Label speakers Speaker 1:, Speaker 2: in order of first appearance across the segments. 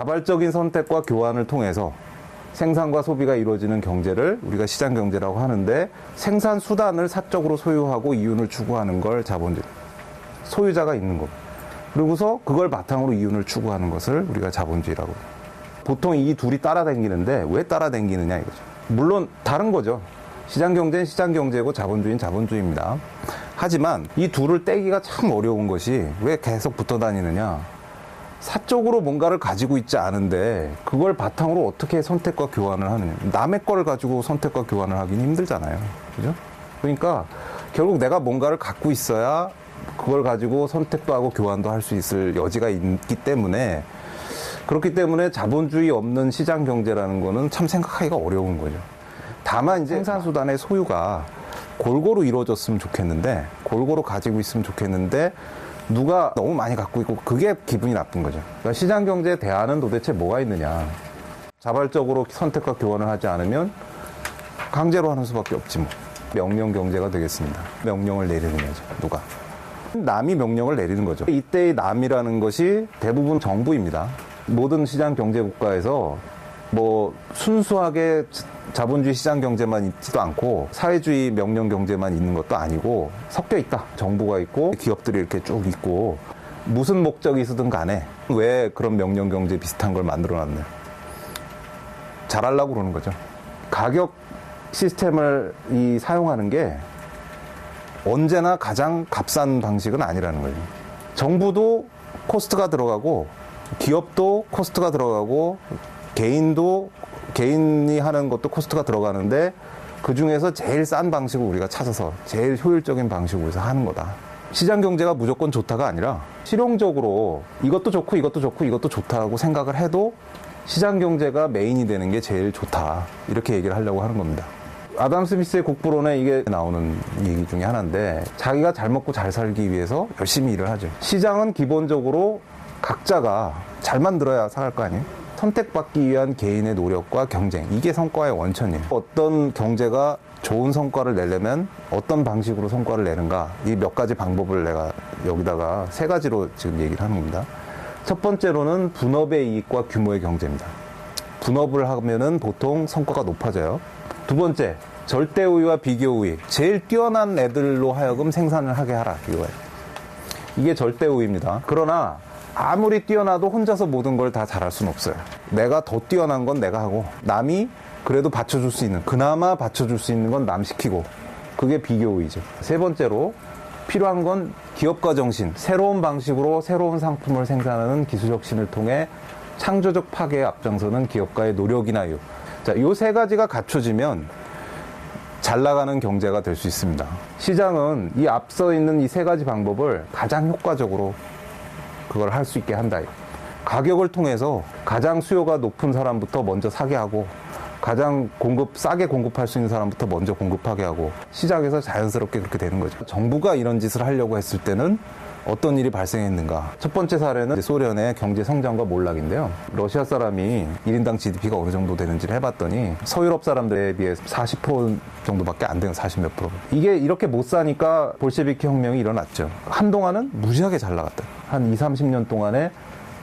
Speaker 1: 자발적인 선택과 교환을 통해서 생산과 소비가 이루어지는 경제를 우리가 시장 경제라고 하는데 생산 수단을 사적으로 소유하고 이윤을 추구하는 걸 자본주의 소유자가 있는 것 그리고서 그걸 바탕으로 이윤을 추구하는 것을 우리가 자본주의라고. 보통 이 둘이 따라다니는데 왜 따라다니느냐 이거죠. 물론 다른 거죠. 시장 경제는 시장 경제고 자본주의는 자본주의입니다. 하지만 이 둘을 떼기가 참 어려운 것이 왜 계속 붙어 다니느냐. 사적으로 뭔가를 가지고 있지 않은데 그걸 바탕으로 어떻게 선택과 교환을 하느냐. 남의 거를 가지고 선택과 교환을 하긴 힘들잖아요. 그죠? 그러니까 결국 내가 뭔가를 갖고 있어야 그걸 가지고 선택도 하고 교환도 할 수 있을 여지가 있기 때문에 그렇기 때문에 자본주의 없는 시장 경제라는 거는 참 생각하기가 어려운 거죠. 다만 이제 생산수단의 소유가 골고루 이루어졌으면 좋겠는데 골고루 가지고 있으면 좋겠는데 누가 너무 많이 갖고 있고 그게 기분이 나쁜 거죠. 그러니까 시장 경제에 대안은 도대체 뭐가 있느냐. 자발적으로 선택과 교환을 하지 않으면 강제로 하는 수밖에 없지 뭐. 명령 경제가 되겠습니다. 명령을 내리는 거죠. 누가. 남이 명령을 내리는 거죠. 이때의 남이라는 것이 대부분 정부입니다. 모든 시장 경제 국가에서 뭐 순수하게 자본주의 시장 경제만 있지도 않고 사회주의 명령 경제만 있는 것도 아니고 섞여 있다. 정부가 있고 기업들이 이렇게 쭉 있고 무슨 목적이 있든 간에 왜 그런 명령 경제 비슷한 걸 만들어 놨냐. 잘하려고 그러는 거죠. 가격 시스템을 이 사용하는 게 언제나 가장 값싼 방식은 아니라는 거예요. 정부도 코스트가 들어가고 기업도 코스트가 들어가고 개인도 개인이 하는 것도 코스트가 들어가는데 그 중에서 제일 싼 방식을 우리가 찾아서 제일 효율적인 방식으로 해서 하는 거다. 시장 경제가 무조건 좋다가 아니라 실용적으로 이것도 좋고 이것도 좋고 이것도 좋다고 생각을 해도 시장 경제가 메인이 되는 게 제일 좋다. 이렇게 얘기를 하려고 하는 겁니다. 아담 스미스의 국부론에 이게 나오는 얘기 중에 하나인데 자기가 잘 먹고 잘 살기 위해서 열심히 일을 하죠. 시장은 기본적으로 각자가 잘 만들어야 살할 거 아니에요? 선택받기 위한 개인의 노력과 경쟁 이게 성과의 원천이에요. 어떤 경제가 좋은 성과를 내려면 어떤 방식으로 성과를 내는가 이 몇 가지 방법을 내가 여기다가 세 가지로 지금 얘기를 하는 겁니다. 첫 번째로는 분업의 이익과 규모의 경제입니다. 분업을 하면은 보통 성과가 높아져요. 두 번째, 절대 우위와 비교 우위. 제일 뛰어난 애들로 하여금 생산을 하게 하라. 이거예요. 이게 절대 우위입니다. 그러나 아무리 뛰어나도 혼자서 모든 걸 다 잘할 수는 없어요. 내가 더 뛰어난 건 내가 하고 남이 그래도 받쳐줄 수 있는 그나마 받쳐줄 수 있는 건 남 시키고 그게 비교 우위죠. 세 번째로 필요한 건 기업가 정신, 새로운 방식으로 새로운 상품을 생산하는 기술 혁신을 통해 창조적 파괴에 앞장서는 기업가의 노력이나 요. 자, 요 세 가지가 갖춰지면 잘 나가는 경제가 될 수 있습니다. 시장은 이 앞서 있는 이 세 가지 방법을 가장 효과적으로 그걸 할 수 있게 한다. 가격을 통해서 가장 수요가 높은 사람부터 먼저 사게 하고 가장 공급 싸게 공급할 수 있는 사람부터 먼저 공급하게 하고 시장에서 자연스럽게 그렇게 되는 거죠. 정부가 이런 짓을 하려고 했을 때는 어떤 일이 발생했는가? 첫 번째 사례는 소련의 경제 성장과 몰락인데요. 러시아 사람이 1인당 GDP가 어느 정도 되는지를 해봤더니 서유럽 사람들에 비해 40% 정도밖에 안 되는 40 몇 프로. 이게 이렇게 못 사니까 볼셰비키 혁명이 일어났죠. 한동안은 무지하게 잘 나갔다. 한 2, 30년 동안에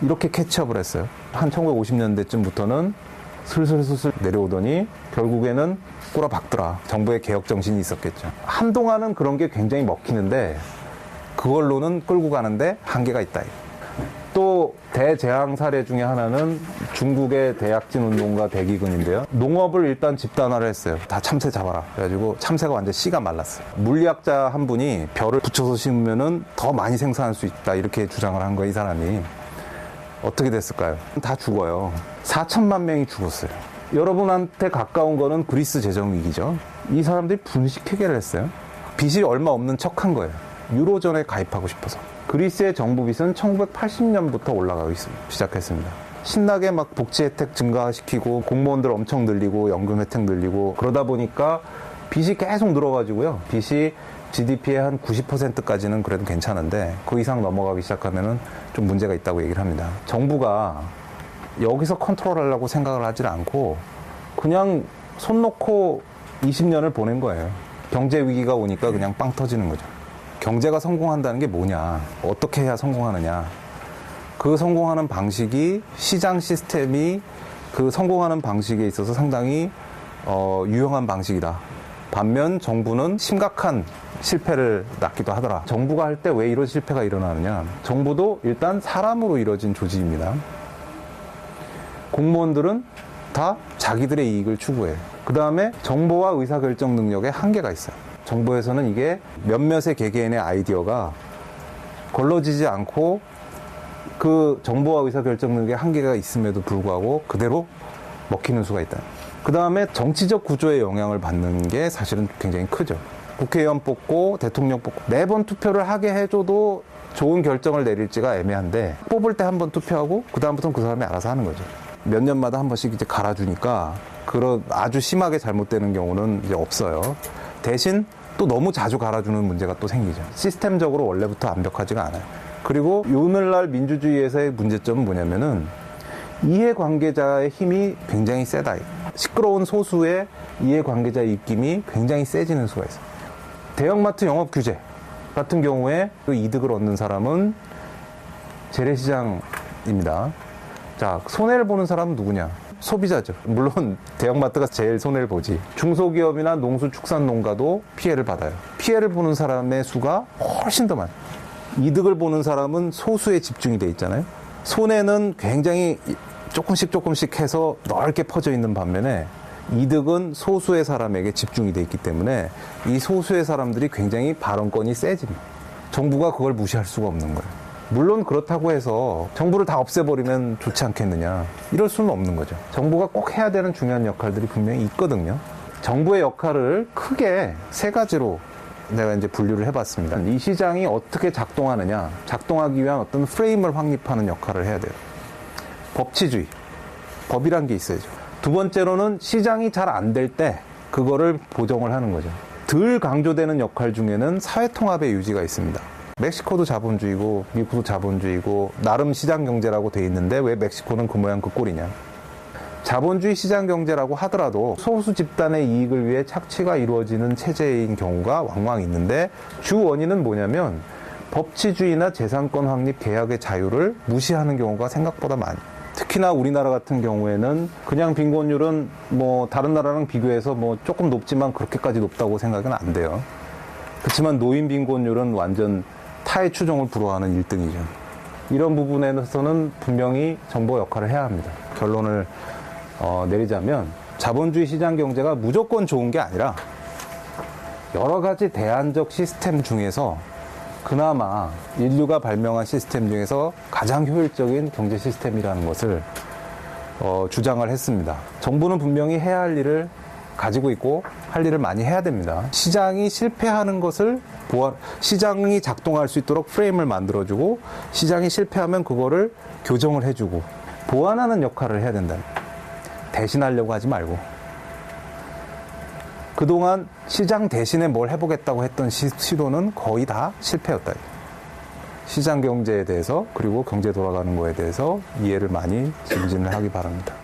Speaker 1: 이렇게 캐치업을 했어요. 한 1950년대쯤부터는 슬슬슬슬 내려오더니 결국에는 꼬라박더라. 정부의 개혁 정신이 있었겠죠. 한동안은 그런 게 굉장히 먹히는데 그걸로는 끌고 가는데 한계가 있다. 또 대재앙 사례 중에 하나는 중국의 대약진 운동가 대기근인데요. 농업을 일단 집단화를 했어요. 다 참새 잡아라. 그래가지고 참새가 완전 씨가 말랐어요. 물리학자 한 분이 별을 붙여서 심으면은 더 많이 생산할 수 있다. 이렇게 주장을 한 거예요, 이 사람이. 어떻게 됐을까요? 다 죽어요. 4천만 명이 죽었어요. 여러분한테 가까운 거는 그리스 재정 위기죠. 이 사람들이 분식 회계를 했어요. 빚이 얼마 없는 척 한 거예요. 유로존에 가입하고 싶어서. 그리스의 정부 빚은 1980년부터 올라가기 시작했습니다. 신나게 막 복지 혜택 증가시키고 공무원들 엄청 늘리고 연금 혜택 늘리고 그러다 보니까 빚이 계속 늘어가지고요. 빚이 GDP의 한 90%까지는 그래도 괜찮은데 그 이상 넘어가기 시작하면은 좀 문제가 있다고 얘기를 합니다. 정부가 여기서 컨트롤하려고 생각을 하질 않고 그냥 손 놓고 20년을 보낸 거예요. 경제 위기가 오니까 그냥 빵 터지는 거죠. 경제가 성공한다는 게 뭐냐? 어떻게 해야 성공하느냐? 그그 성공하는 방식이 시장 시스템이 그 성공하는 방식에 있어서 상당히 어, 유용한 방식이다. 반면 정부는 심각한 실패를 낳기도 하더라. 정부가 할 때 왜 이런 실패가 일어나느냐? 정부도 일단 사람으로 이루어진 조직입니다. 공무원들은 다 자기들의 이익을 추구해요. 그 다음에 정보와 의사결정 능력에 한계가 있어요. 정부에서는 이게 몇몇의 개개인의 아이디어가 걸러지지 않고 그 정보와 의사결정 능력에 한계가 있음에도 불구하고 그대로 먹히는 수가 있다. 그 다음에 정치적 구조에 영향을 받는 게 사실은 굉장히 크죠. 국회의원 뽑고 대통령 뽑고 매번 투표를 하게 해줘도 좋은 결정을 내릴지가 애매한데 뽑을 때 한 번 투표하고 그 다음부터는 그 사람이 알아서 하는 거죠. 몇 년마다 한 번씩 이제 갈아주니까 그런 아주 심하게 잘못되는 경우는 이제 없어요. 대신 또 너무 자주 갈아주는 문제가 또 생기죠. 시스템적으로 원래부터 완벽하지가 않아요. 그리고 오늘날 민주주의에서의 문제점은 뭐냐면은 이해관계자의 힘이 굉장히 세다. 시끄러운 소수의 이해관계자의 입김이 굉장히 세지는 수가 있어요. 대형마트 영업 규제 같은 경우에 그 이득을 얻는 사람은 재래시장입니다. 자, 손해를 보는 사람은 누구냐? 소비자죠. 물론 대형마트가 제일 손해를 보지. 중소기업이나 농수축산 농가도 피해를 받아요. 피해를 보는 사람의 수가 훨씬 더 많아요. 이득을 보는 사람은 소수에 집중이 돼 있잖아요. 손해는 굉장히 조금씩 조금씩 해서 넓게 퍼져 있는 반면에 이득은 소수의 사람에게 집중이 돼 있기 때문에 이 소수의 사람들이 굉장히 발언권이 세집니다. 정부가 그걸 무시할 수가 없는 거예요. 물론 그렇다고 해서 정부를 다 없애버리면 좋지 않겠느냐. 이럴 수는 없는 거죠. 정부가 꼭 해야 되는 중요한 역할들이 분명히 있거든요. 정부의 역할을 크게 세 가지로 내가 이제 분류를 해봤습니다. 이 시장이 어떻게 작동하느냐, 작동하기 위한 어떤 프레임을 확립하는 역할을 해야 돼요. 법치주의. 법이란 게 있어야죠. 두 번째로는 시장이 잘 안 될 때 그거를 보정을 하는 거죠. 덜 강조되는 역할 중에는 사회통합의 유지가 있습니다. 멕시코도 자본주의고 미국도 자본주의고 나름 시장 경제라고 돼 있는데 왜 멕시코는 그 모양 그 꼴이냐. 자본주의 시장 경제라고 하더라도 소수 집단의 이익을 위해 착취가 이루어지는 체제인 경우가 왕왕 있는데 주 원인은 뭐냐면 법치주의나 재산권 확립 계약의 자유를 무시하는 경우가 생각보다 많아요. 특히나 우리나라 같은 경우에는 그냥 빈곤율은 뭐 다른 나라랑 비교해서 뭐 조금 높지만 그렇게까지 높다고 생각은 안 돼요. 그렇지만 노인 빈곤율은 완전 타의 추종을 불허하는 1등이죠. 이런 부분에서는 분명히 정보 역할을 해야 합니다. 결론을 어, 내리자면 자본주의 시장 경제가 무조건 좋은 게 아니라 여러 가지 대안적 시스템 중에서 그나마 인류가 발명한 시스템 중에서 가장 효율적인 경제 시스템이라는 것을 어, 주장을 했습니다. 정부는 분명히 해야 할 일을 가지고 있고 할 일을 많이 해야 됩니다. 시장이 실패하는 것을 보완, 시장이 작동할 수 있도록 프레임을 만들어주고 시장이 실패하면 그거를 교정을 해주고 보완하는 역할을 해야 된다. 대신하려고 하지 말고 그동안 시장 대신에 뭘 해보겠다고 했던 시, 시도는 거의 다 실패였다. 시장 경제에 대해서 그리고 경제 돌아가는 거에 대해서 이해를 많이 증진을 하기 바랍니다.